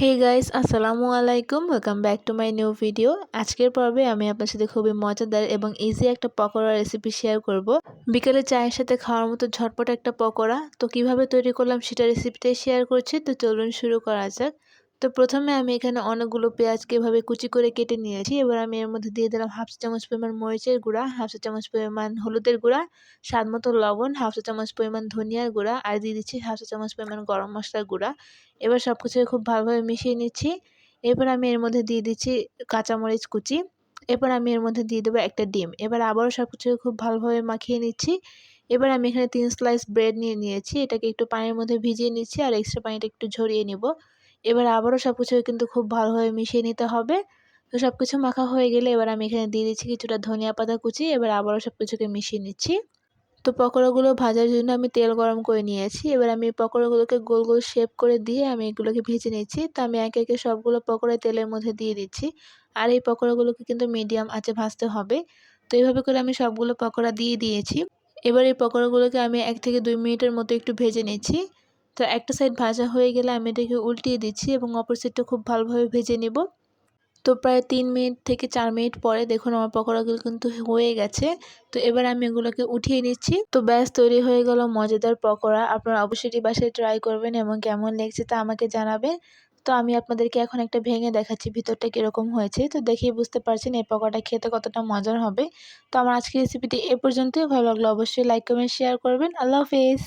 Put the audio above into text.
হে guys আসসালামু আলাইকুম। Welcome back to my new video আজকের পর্বে আমি আপনার সাথে খুবই মজাদার এবং ইজি একটা পকোড়া রেসিপি শেয়ার করব। বিকেলে চায়ের সাথে খাওয়ার মতো ঝটপট একটা পকোড়া। তো কীভাবে তৈরি করলাম সেটা রেসিপিটাই শেয়ার করছি। তো চলুন শুরু করা যাক। তো প্রথমে আমি এখানে অনেকগুলো পেঁয়াজকে এভাবে কুচি করে কেটে নিয়েছি। এবার আমি এর মধ্যে দিয়ে দিলাম হাফ চামচ পরিমাণ মরিচের গুঁড়া, হাফ চামচ পরিমাণ হলুদের গুঁড়া, স্বাদ মতো লবণ, হাফ চামচ পরিমাণ ধনিয়ার গুঁড়া আর দিয়ে দিচ্ছি হাফ চামচ পরিমাণ গরম মশলার গুঁড়া। এবার সব কিছু খুব ভালোভাবে মিশিয়ে নিচ্ছি। এরপর আমি এর মধ্যে দিয়ে দিচ্ছি কাঁচামরিচ কুচি। এরপর আমি এর মধ্যে দিয়ে দেবো একটা ডিম। এবার আবারও সব কিছু খুব ভালোভাবে মাখিয়ে নিচ্ছি। এবার আমি এখানে তিন স্লাইস ব্রেড নিয়ে নিয়েছি। এটাকে একটু পানির মধ্যে ভিজিয়ে নিচ্ছি আর এক্সট্রা পানিটা একটু ঝরিয়ে নিব। এবার আবারও সব কিছু কিন্তু খুব ভালোভাবে মিশিয়ে নিতে হবে। তো সব কিছু মাখা হয়ে গেলে এবার আমি এখানে দিয়ে দিচ্ছি কিছুটা ধনিয়া পাতা কুচি, এবার আবারও সব কিছুকে মিশিয়ে নিচ্ছি। তো পকোড়াগুলো ভাজার জন্য আমি তেল গরম করে নিয়েছি। এবার আমি পকোড়াগুলোকে গোল গোল শেপ করে দিয়ে আমি এগুলোকে ভেজে নিচ্ছি। তো আমি একে একে সবগুলো পকোড়া তেলের মধ্যে দিয়ে দিচ্ছি। আর এই পকোড়াগুলোকে কিন্তু মিডিয়াম আঁচে ভাজতে হবে। তো এইভাবে করে আমি সবগুলো পকোড়া দিয়ে দিয়েছি। এবার এই পকোড়াগুলোকে আমি এক থেকে দুই মিনিটের মতো একটু ভেজে নিচ্ছি। তো একটা সাইড ভাজা হয়ে গেলে আমি এটাকে উল্টিয়ে দিচ্ছি এবং অপর সাইডটা খুব ভালোভাবে ভেজে নেব। তো প্রায় তিন মিনিট থেকে চার মিনিট পরে দেখুন আমার পকোড়াগুলো কিন্তু হয়ে গেছে। তো এবার আমি এগুলোকে উঠিয়ে নিচ্ছি। তো ব্যাস, তৈরি হয়ে গেল মজাদার পকোড়া। আপনারা অবশ্যই বাসায় ট্রাই করবেন এবং কেমন লেগেছে তা আমাকে জানাবেন। তো আমি আপনাদেরকে এখন একটা ভেঙে দেখাচ্ছি ভিতরটা কীরকম হয়েছে। তো দেখেই বুঝতে পারছেন এই পকোড়াটা খেতে কতটা মজার হবে। তো আমার আজকের রেসিপিটি এ পর্যন্তই। ভালো লাগল অবশ্যই লাইক কমেন্ট শেয়ার করবেন। আল্লাহ হাফেজ!